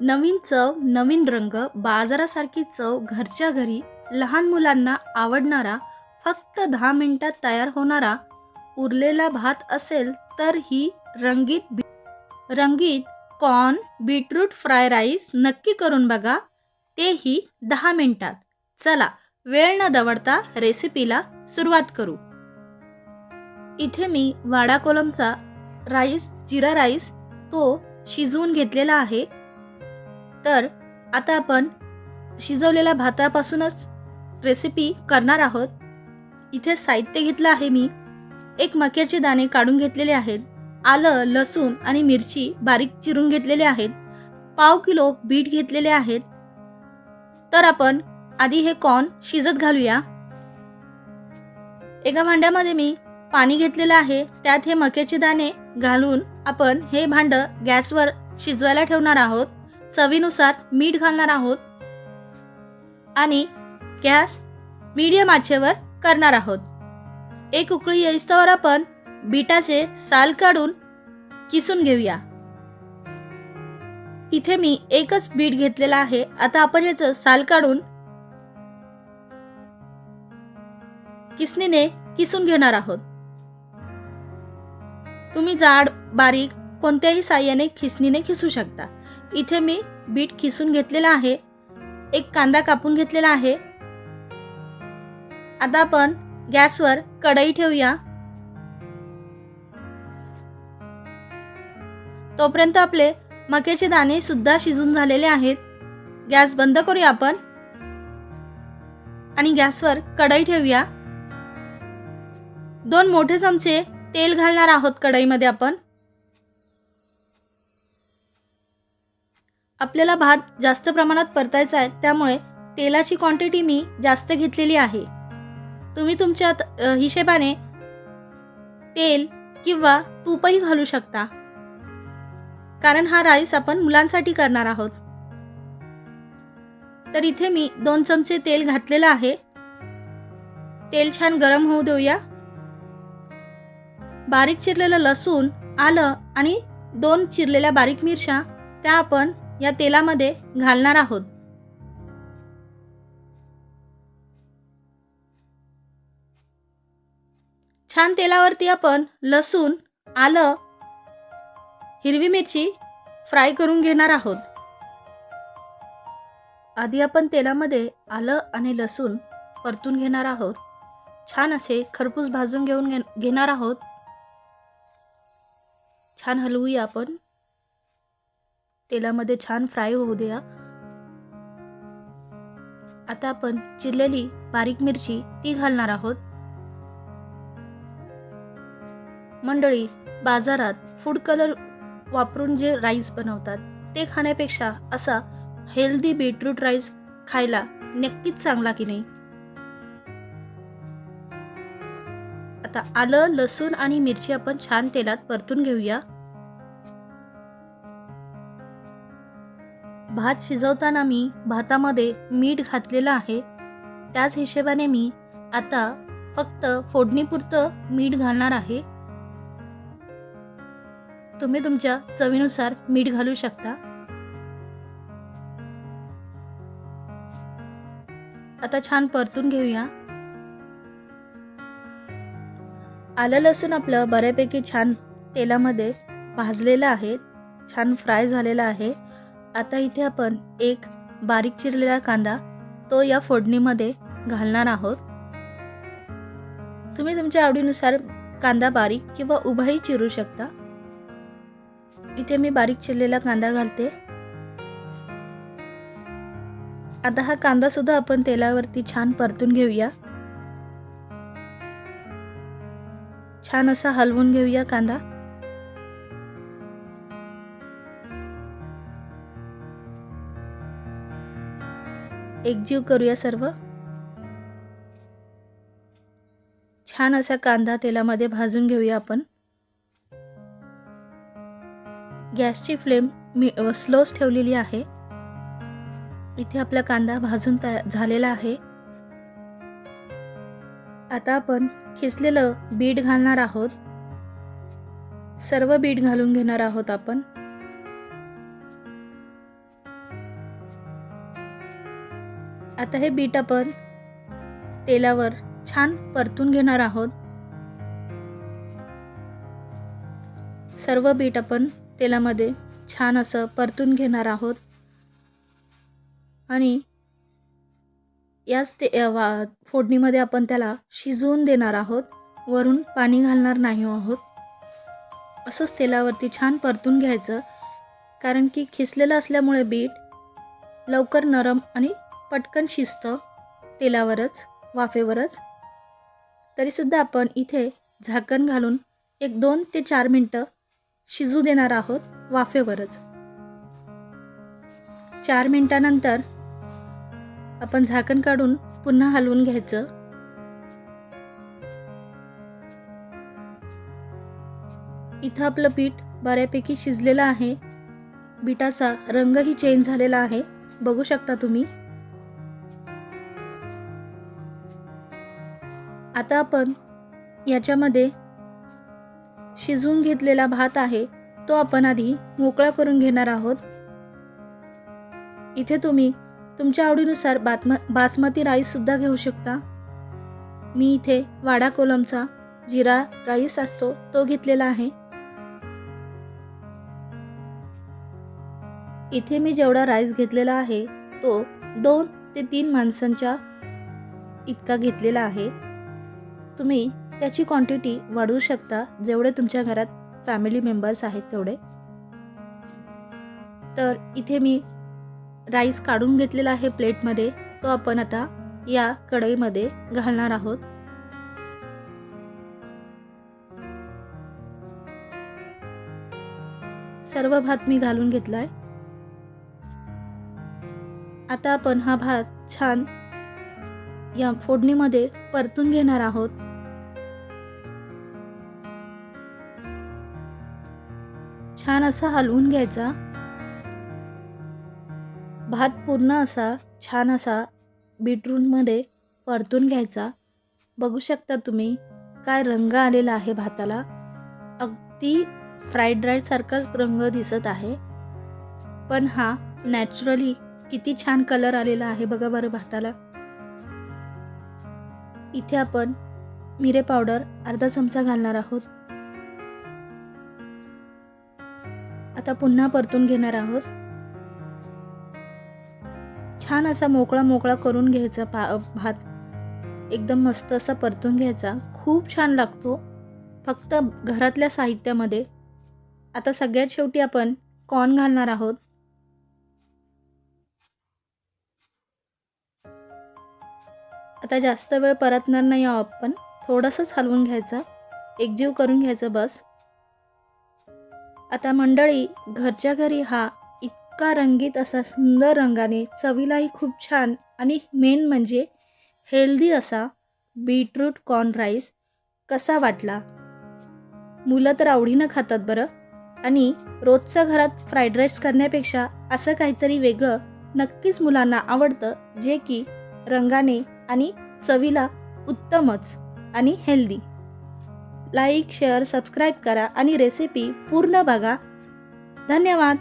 नवीन चव नवीन रंग बाजारासारखी चव घरच्या घरी लहान मुलांना आवडणारा फक्त दहा मिनिटात तयार होणारा उरलेला भात असेल तर ही रंगीत बी- रंगीत कॉर्न बीटरूट फ्राय राईस नक्की करून बघा. तेही दहा मिनिटात. चला वेळ न दवडता रेसिपीला सुरुवात करू. इथे मी वाडा कोलमचा राईस जिरा राईस तो शिजवून घेतलेला आहे. तर आता आपण शिजवलेल्या भातापासूनच रेसिपी करणार आहोत. इथे साहित्य घेतलं आहे मी. एक मक्याचे दाणे काढून घेतलेले आहेत. आलं लसूण आणि मिरची बारीक चिरून घेतलेले आहेत. पाव किलो बीट घेतलेले आहेत. तर आपण आधी हे कॉर्न शिजत घालूया. एका भांड्यामध्ये मी पाणी घेतलेलं आहे. त्यात हे मक्याचे दाणे घालून आपण हे भांडं गॅसवर शिजवायला ठेवणार आहोत. चवीनुसार मीठ घालणार आहोत. आणि गॅस मीडियम आचेवर करणार आहोत. एक उकळी येईस्तवर आपण बीटाचे साल काढून किसून घेऊया. इथे मी एकच बीट घेतलेला आहे. आता आपण याचं साल काढून किसणीने किसून घेणार आहोत. तुम्ही जाड बारीक कोणत्याही साह्याने खिसणीने खिसू शकता. इथे मी बीट खिसून घेतलेला आहे. एक कांदा कापून घेतलेला आहे. आता आपण गॅसवर कढई ठेवूया. तोपर्यंत आपले मक्याचे दाणे सुद्धा शिजून झालेले आहेत. गॅस बंद करूया आपण. आणि गॅसवर कढई ठेवूया. दोन मोठे चमचे तेल घालणार आहोत कढईमध्ये आपण. आपल्याला भात जास्त प्रमाणात परतायचा आहे त्यामुळे तेलाची क्वांटिटी मी जास्त घेतलेली आहे. तुम्ही तुमच्या हिशेबाने तेल किंवा तूपही घालू शकता. कारण हा राईस आपण मुलांसाठी करणार आहोत. तर इथे मी दोन चमचे तेल घातलेलं आहे. तेल छान गरम होऊ देऊया. बारीक चिरलेलं लसूण आलं आणि दोन चिरलेल्या बारीक मिरच्या त्या आपण या तेलामध्ये घालणार आहोत. छान तेलावरती आपण लसूण आलं हिरवी मिरची फ्राय करून घेणार आहोत. आधी आपण तेलामध्ये आलं आणि लसूण परतून घेणार आहोत. छान असे खरपूस भाजून घेऊन घे- घेणार आहोत. छान हलवूया आपण. तेलामध्ये छान फ्राय होऊ द्या. आता आपण चिरलेली बारीक मिरची ती घालणार आहोत. मंडळी बाजारात फूड कलर वापरून जे राईस बनवतात ते खाण्यापेक्षा असा हेल्दी बीटरूट राईस खायला नक्कीच चांगला की नाही? आता आलं लसूण आणि मिरची आपण छान तेलात परतून घेऊया. भात शिजवताना मी भातामध्ये मीठ घातलेलं आहे. त्याच हिशेबाने मी आता फक्त फोडणीपुरतं मीठ घालणार आहे. तुम्ही तुमच्या चवीनुसार मीठ घालू शकता. आता छान परतून घेऊया. आलं लसूण आपलं बऱ्यापैकी छान तेलामध्ये भाजलेलं आहे. छान फ्राय झालेला आहे. आता इथे आपण एक बारीक चिरलेला कांदा तो या फोडणीमध्ये घालणार आहोत. तुम्ही तुमच्या आवडीनुसार कांदा बारीक किंवा उभाही चिरू शकता. इथे मी बारीक चिरलेला कांदा घालते. आता हा कांदा सुद्धा आपण तेलावरती छान परतून घेऊया. छान असा हलवून घेऊया कांदा. एकजीव करूया सर्व. छान असा कांदा तेलामध्ये भाजून घेऊया आपण. गॅसची फ्लेम मी स्लोच ठेवलेली आहे. इथे आपला कांदा भाजून तया झालेला आहे. आता आपण खिसलेलं बीट घालणार आहोत. सर्व बीट घालून घेणार आहोत आपण. आता हे बीट आपण तेलावर छान परतून घेणार आहोत. सर्व बीट आपण तेलामध्ये छान असं परतून घेणार आहोत. आणि याच ते वा फोडणीमध्ये आपण त्याला शिजवून देणार आहोत. वरून पाणी घालणार नाही आहोत. असंच तेलावरती छान परतून घ्यायचं. कारण की खिसलेलं असल्यामुळे बीट लवकर नरम आणि पटकन शिजतं तेलावरच वाफेवरच. तरीसुद्धा आपण इथे झाकण घालून एक दोन ते चार मिनटं शिजू देणार आहोत वाफेवरच. चार मिनटानंतर आपण झाकण काढून पुन्हा हलवून घ्यायचं. इथं आपलं पीठ बऱ्यापैकी शिजलेलं आहे. बिटाचा रंगही चेंज झालेला आहे. बघू शकता तुम्ही. आता आपण याच्यामध्ये शिजवून घेतलेला भात आहे तो आपण आधी मोकळा करून घेणार आहोत. इथे तुम्ही तुमच्या आवडीनुसार बातम बासमती राईससुद्धा घेऊ शकता. मी इथे वाडा कोलमचा जिरा राईस असतो तो घेतलेला आहे. इथे मी जेवढा राईस घेतलेला आहे तो दोन ते तीन माणसांच्या इतका घेतलेला आहे. तुम्ही त्याची क्वांटिटी वाढवू शकता जेवढे तुमच्या घरात फॅमिली मेंबर्स आहेत तेवढे. तर इथे मी राईस काढून घेतलेला आहे प्लेटमध्ये तो आपण आता या कढईमध्ये घालणार आहोत. सर्व भात मी घालून घेतलाय. आता आपण हा भात छान या फोडणीमध्ये परतून घेणार आहोत. छान असा हलवून घ्यायचा. भात पूर्ण असा छान असा बीटरूटमध्ये परतून घ्यायचा. बघू शकता तुम्ही काय रंग आलेला आहे भाताला. अगदी फ्राईड राईससारखाच रंग दिसत आहे. पण हा नॅचरली किती छान कलर आलेला आहे बघा बरं भाताला. इथे आपण मिरे पावडर अर्धा चमचा घालणार आहोत. आता पुन्हा परतून घेणार आहोत? छान असा मोकळा मोकळा करून घ्यायचा पा भात. एकदम मस्त असा परतून घ्यायचा. खूप छान लागतो. फक्त घरातल्या साहित्यामध्ये. आता सगळ्यात शेवटी आपण कॉर्न घालणार आहोत. आता जास्त वेळ परतणार नाही आहोत आपण. थोडंसंच हलवून घ्यायचं. एकजीव करून घ्यायचं बस. आता मंडळी घरच्या घरी हा इतका रंगीत असा सुंदर रंगाने चवीलाही खूप छान आणि मेन म्हणजे हेल्दी असा बीटरूट कॉर्न राईस कसा वाटला? मुलं तर आवडीनं खातात बरं. आणि रोजच्या घरात फ्राईड राईस करण्यापेक्षा असं काहीतरी वेगळं नक्कीच मुलांना आवडतं जे की रंगाने आणि चवीला उत्तमच आणि हेल्दी. लाईक शेअर सबस्क्राईब करा आणि रेसिपी पूर्ण बघा. धन्यवाद.